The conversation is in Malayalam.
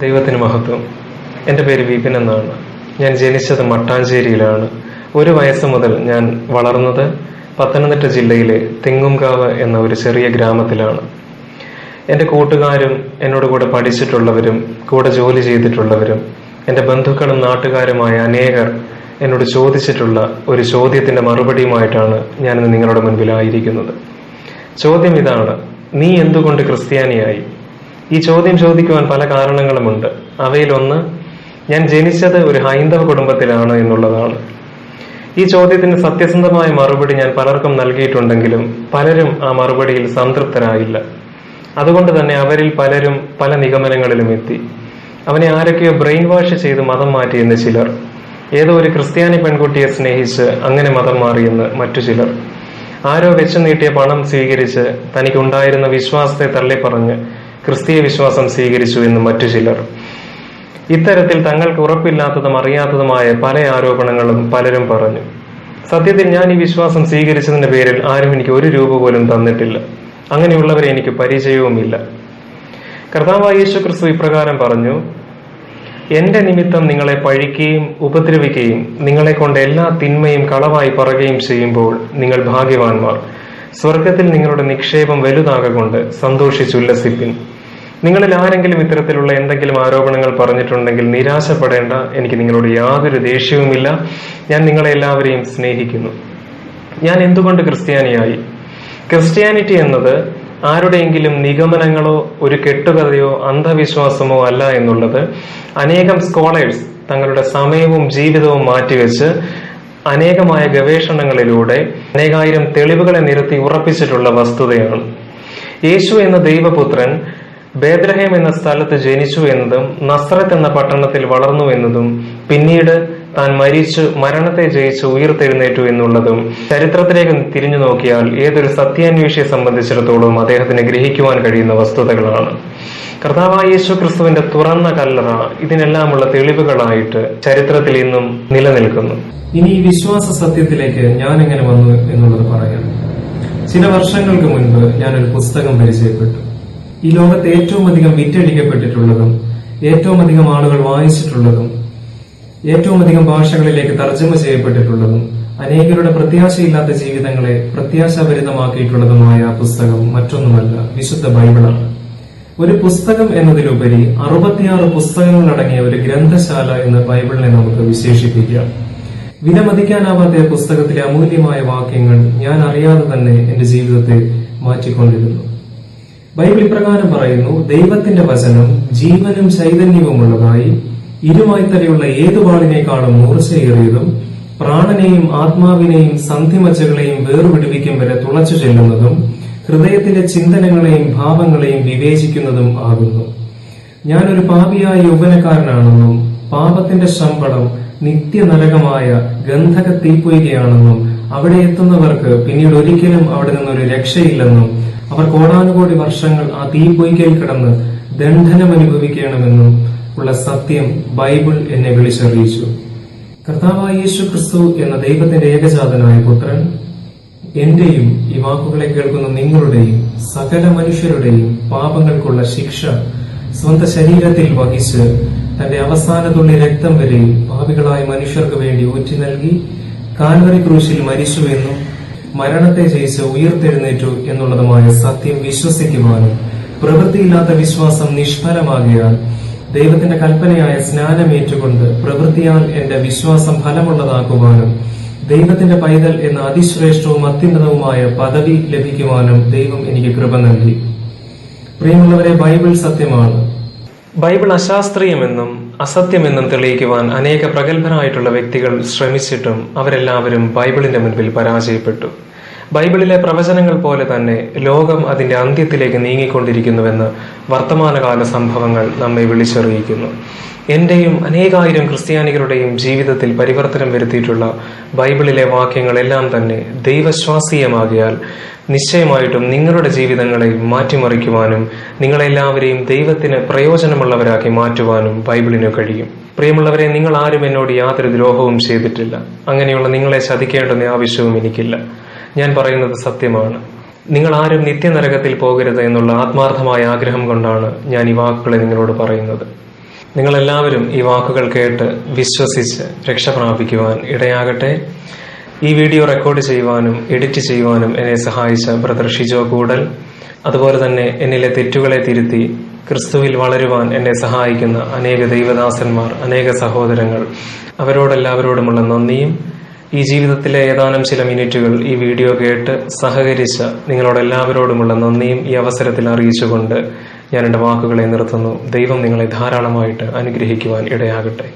ദൈവത്തിന് മഹത്വം. എന്റെ പേര് വിപിൻ എന്നാണ്. ഞാൻ ജനിച്ചത് മട്ടാഞ്ചേരിയിലാണ്. ഒരു വയസ്സ് മുതൽ ഞാൻ വളർന്നത് പത്തനംതിട്ട ജില്ലയിലെ തെങ്ങുംകാവ് എന്ന ഒരു ചെറിയ ഗ്രാമത്തിലാണ്. എന്റെ കൂട്ടുകാരും എന്നോട് കൂടെ പഠിച്ചിട്ടുള്ളവരും കൂടെ ജോലി ചെയ്തിട്ടുള്ളവരും എന്റെ ബന്ധുക്കളും നാട്ടുകാരുമായ അനേകർ എന്നോട് ചോദിച്ചിട്ടുള്ള ഒരു ചോദ്യത്തിന്റെ മറുപടിയുമായിട്ടാണ് ഞാനിന്ന് നിങ്ങളുടെ മുൻപിലായിരിക്കുന്നത്. ചോദ്യം ഇതാണ് നീ എന്തുകൊണ്ട് ക്രിസ്ത്യാനിയായി? ഈ ചോദ്യം ചോദിക്കുവാൻ പല കാരണങ്ങളുമുണ്ട്. അവയിലൊന്ന് ഞാൻ ജനിച്ചത് ഒരു ഹൈന്ദവ കുടുംബത്തിലാണ് എന്നുള്ളതാണ്. ഈ ചോദ്യത്തിന് സത്യസന്ധമായ മറുപടി ഞാൻ പലർക്കും നൽകിയിട്ടുണ്ടെങ്കിലും പലരും ആ മറുപടിയിൽ സംതൃപ്തരായില്ല. അതുകൊണ്ട് തന്നെ അവരിൽ പലരും പല നിഗമനങ്ങളിലും എത്തി. അവനെ ആരൊക്കെയോ ബ്രെയിൻ വാഷ് ചെയ്ത് മതം മാറ്റിയെന്ന് ചിലർ ഏതോ ഒരു ക്രിസ്ത്യാനി പെൺകുട്ടിയെ സ്നേഹിച്ച് അങ്ങനെ മതം മാറിയെന്ന് മറ്റു ചിലർ. ആരോ വെച്ചു നീട്ടിയ പണം സ്വീകരിച്ച് തനിക്കുണ്ടായിരുന്ന വിശ്വാസത്തെ തള്ളിപ്പറഞ്ഞ് ക്രിസ്തീയ വിശ്വാസം സ്വീകരിച്ചു എന്ന് മറ്റു ചിലർ. ഇത്തരത്തിൽ തങ്ങൾക്ക് ഉറപ്പില്ലാത്തതും അറിയാത്തതുമായ പല ആരോപണങ്ങളും പലരും പറഞ്ഞു. സത്യത്തിൽ ഞാൻ ഈ വിശ്വാസം സ്വീകരിച്ചതിന്റെ പേരിൽ ആരും എനിക്ക് ഒരു രൂപ പോലും തന്നിട്ടില്ല. അങ്ങനെയുള്ളവരെ എനിക്ക് പരിചയവുമില്ല. കർത്താവായ യേശു ക്രിസ്തു ഇപ്രകാരം പറഞ്ഞു എന്റെ നിമിത്തം നിങ്ങളെ പഴിക്കുകയും ഉപദ്രവിക്കുകയും നിങ്ങളെ കൊണ്ട് എല്ലാ തിന്മയും കളവായി പറയുകയും ചെയ്യുമ്പോൾ നിങ്ങൾ ഭാഗ്യവാന്മാർ. സ്വർഗത്തിൽ നിങ്ങളുടെ നിക്ഷേപം വലുതാകൊണ്ട് സന്തോഷിച്ചുല്ലസിപ്പിൻ നിങ്ങളിൽ ആരെങ്കിലും ഇത്തരത്തിലുള്ള എന്തെങ്കിലും ആരോപണങ്ങൾ പറഞ്ഞിട്ടുണ്ടെങ്കിൽ നിരാശപ്പെടേണ്ട. എനിക്ക് നിങ്ങളോട് യാതൊരു ദേഷ്യവുമില്ല. ഞാൻ നിങ്ങളെ എല്ലാവരെയും സ്നേഹിക്കുന്നു. ഞാൻ എന്തുകൊണ്ട് ക്രിസ്ത്യാനിയായി? ക്രിസ്ത്യാനിറ്റി എന്നത് ആരുടെയെങ്കിലും നിഗമനങ്ങളോ ഒരു കെട്ടുകഥയോ അന്ധവിശ്വാസമോ അല്ല എന്നുള്ളത് അനേകം സ്കോളേഴ്സ് തങ്ങളുടെ സമയവും ജീവിതവും മാറ്റിവെച്ച് അനേകമായ ഗവേഷണങ്ങളിലൂടെ അനേകായിരം തെളിവുകളെ നിരത്തി ഉറപ്പിച്ചിട്ടുള്ള വസ്തുതയാണ് യേശു എന്ന ദൈവപുത്രൻ ബേദ്രഹേം എന്ന സ്ഥലത്ത് ജനിച്ചു എന്നതും നസ്രത്ത് എന്ന പട്ടണത്തിൽ വളർന്നു എന്നതും പിന്നീട് താൻ മരിച്ചു മരണത്തെ ജയിച്ച് ഉയർത്തെഴുന്നേറ്റു എന്നുള്ളതും ചരിത്രത്തിലേക്ക് തിരിഞ്ഞു നോക്കിയാൽ ഏതൊരു സത്യാന്വേഷിയെ സംബന്ധിച്ചിടത്തോളം അദ്ദേഹത്തിന് ഗ്രഹിക്കുവാൻ കഴിയുന്ന വസ്തുതകളാണ്. കർത്താവായ യേശു ക്രിസ്തുവിന്റെ തുറന്ന കല്ലറ ഇതിനെല്ലാമുള്ള തെളിവുകളായിട്ട് ചരിത്രത്തിൽ ഇന്നും നിലനിൽക്കുന്നു. ഇനി ഈ വിശ്വാസ സത്യത്തിലേക്ക് ഞാൻ എങ്ങനെ വന്നു എന്നുള്ളത് പറയാം. ചില വർഷങ്ങൾക്ക് മുൻപ് ഞാൻ ഒരു പുസ്തകം പരിചയപ്പെട്ടു. ഈ ലോകത്ത് ഏറ്റവും അധികം വിറ്റഴിക്കപ്പെട്ടിട്ടുള്ളതും ഏറ്റവും അധികം ആളുകൾ വായിച്ചിട്ടുള്ളതും ഏറ്റവും അധികം ഭാഷകളിലേക്ക് തർജമ ചെയ്യപ്പെട്ടിട്ടുള്ളതും അനേകരുടെ പ്രത്യാശയില്ലാത്ത ജീവിതങ്ങളെ പ്രത്യാശാഭരിതമാക്കിയിട്ടുള്ളതുമായ പുസ്തകം മറ്റൊന്നുമല്ല വിശുദ്ധ ബൈബിളാണ്. ഒരു പുസ്തകം എന്നതിലുപരി അറുപത്തിയാറ് പുസ്തകങ്ങളടങ്ങിയ ഒരു ഗ്രന്ഥശാല എന്ന് ബൈബിളിനെ നമുക്ക് വിശേഷിപ്പിക്കാം. വിലമതിക്കാനാവാത്ത പുസ്തകത്തിലെ അമൂല്യമായ വാക്യങ്ങൾ ഞാൻ അറിയാതെ തന്നെ എന്റെ ജീവിതത്തെ മാറ്റിക്കൊണ്ടിരുന്നു. ബൈബിൾ ഇപ്രകാരം പറയുന്നു ദൈവത്തിന്റെ വചനം ജീവനും ചൈതന്യവുമുള്ളതായി ഇരുമായ്ത്തലയുള്ള ഏതു വാളിനേക്കാളും മൂർച്ചയേറിയതും പ്രാണനെയും ആത്മാവിനെയും സന്ധിമച്ചകളെയും വേർപിടിപ്പിക്കും വരെ തുളച്ചു ചെല്ലുന്നതും ഹൃദയത്തിലെ ചിന്തനങ്ങളെയും ഭാവങ്ങളെയും വിവേചിക്കുന്നതും ആകുന്നു. ഞാനൊരു പാപിയായ യൗവനക്കാരനാണെന്നും പാപത്തിന്റെ ശമ്പളം നിത്യനരകമായ ഗന്ധക തീപ്പൊയ്കയാണെന്നും അവിടെ എത്തുന്നവർക്ക് പിന്നീട് ഒരിക്കലും അവിടെ നിന്നൊരു രക്ഷയില്ലെന്നും അവർ കോടാനുകോടി വർഷങ്ങൾ ആ തീപ്പൊയ്കയിൽ കിടന്ന് ദണ്ഡനം അനുഭവിക്കണമെന്നും ഉള്ള സത്യം ബൈബിൾ എന്നെ വിളിച്ചറിയിച്ചു. കർത്താവായ യേശു ക്രിസ്തു എന്ന ദൈവത്തിന്റെ ഏകജാതനായ പുത്രൻ എന്റെയും ഈ വാക്കുകളെ കേൾക്കുന്ന നിങ്ങളുടെയും സകല മനുഷ്യരുടെയും പാപങ്ങൾക്കുള്ള ശിക്ഷ സ്വന്തം ശരീരത്തിൽ വഹിച്ച് തന്റെ അവസാന തുള്ളി രക്തം വരെ പാപികളായ മനുഷ്യർക്ക് വേണ്ടി ഊറ്റി നൽകി കാൽവറി ക്രൂശിൽ മരിച്ചുവെന്നും മരണത്തെ ജയിച്ച് ഉയർത്തെഴുന്നേറ്റു എന്നുള്ളതുമായ സത്യം വിശ്വസിക്കുവാനും പ്രവൃത്തിയില്ലാത്ത വിശ്വാസം നിഷ്ഫലമാകിയാൽ ദൈവത്തിന്റെ കൽപ്പനയായ സ്നാനമേറ്റുകൊണ്ട് പ്രവൃത്തിയാൽ എന്റെ വിശ്വാസം ഫലമുള്ളതാക്കുവാനും ദൈവത്തിന്റെ പൈതൽ എന്ന അതിശ്രേഷ്ഠവും അത്യുന്നതവുമായ പദവി ലഭിക്കുവാനും ദൈവം എനിക്ക് കൃപ നൽകി. പ്രിയമുള്ളവരെ ബൈബിൾ സത്യമാണ്. ബൈബിൾ അശാസ്ത്രീയമെന്നും അസത്യമെന്നും തെളിയിക്കുവാൻ അനേക പ്രഗത്ഭരായിട്ടുള്ള വ്യക്തികൾ ശ്രമിച്ചിട്ടും അവരെല്ലാവരും ബൈബിളിന്റെ മുൻപിൽ പരാജയപ്പെട്ടു. ബൈബിളിലെ പ്രവചനങ്ങൾ പോലെ തന്നെ ലോകം അതിന്റെ അന്ത്യത്തിലേക്ക് നീങ്ങിക്കൊണ്ടിരിക്കുന്നുവെന്ന് വർത്തമാനകാല സംഭവങ്ങൾ നമ്മെ വിളിച്ചറിയിക്കുന്നു. എന്റെയും അനേകായിരം ക്രിസ്ത്യാനികളുടെയും ജീവിതത്തിൽ പരിവർത്തനം വരുത്തിയിട്ടുള്ള ബൈബിളിലെ വാക്യങ്ങളെല്ലാം തന്നെ ദൈവശ്വാസീയമാകിയാൽ നിശ്ചയമായിട്ടും നിങ്ങളുടെ ജീവിതങ്ങളെ മാറ്റിമറിക്കുവാനും നിങ്ങളെല്ലാവരെയും ദൈവത്തിന് പ്രയോജനമുള്ളവരാക്കി മാറ്റുവാനും ബൈബിളിന് കഴിയും. പ്രിയമുള്ളവരെ നിങ്ങൾ ആരും എന്നോട് യാതൊരു ദ്രോഹവും ചെയ്തിട്ടില്ല. അങ്ങനെയുള്ള നിങ്ങളെ ചതിക്കേണ്ടുന്ന ആവശ്യവും എനിക്കില്ല. ഞാൻ പറയുന്നത് സത്യമാണ്. നിങ്ങൾ ആരും നിത്യനരകത്തിൽ പോകരുത് എന്നുള്ള ആത്മാർത്ഥമായ ആഗ്രഹം കൊണ്ടാണ് ഞാൻ ഈ വാക്കുകളെ നിങ്ങളോട് പറയുന്നത്. നിങ്ങളെല്ലാവരും ഈ വാക്കുകൾ കേട്ട് വിശ്വസിച്ച് രക്ഷ പ്രാപിക്കുവാൻ ഇടയാകട്ടെ. ഈ വീഡിയോ റെക്കോർഡ് ചെയ്യുവാനും എഡിറ്റ് ചെയ്യുവാനും എന്നെ സഹായിച്ച ബ്രദർ ഷിജോ കൂടൽ അതുപോലെ തന്നെ എന്നിലെ തെറ്റുകളെ തിരുത്തി ക്രിസ്തുവിൽ വളരുവാൻ എന്നെ സഹായിക്കുന്ന അനേക ദൈവദാസന്മാർ അനേക സഹോദരങ്ങൾ അവരോടെല്ലാവരോടുമുള്ള നന്ദിയും ഈ ജീവിതത്തിലെ ഏതാനും ചില മിനിറ്റുകൾ ഈ വീഡിയോ കേട്ട് സഹകരിച്ച നിങ്ങളോടെല്ലാവരോടുമുള്ള നന്ദിയും ഈ അവസരത്തിൽ അറിയിച്ചുകൊണ്ട് ഞാൻ എന്റെ വാക്കുകളെ നിർത്തുന്നു. ദൈവം നിങ്ങളെ ധാരാളമായിട്ട് അനുഗ്രഹിക്കുവാൻ ഇടയാകട്ടെ.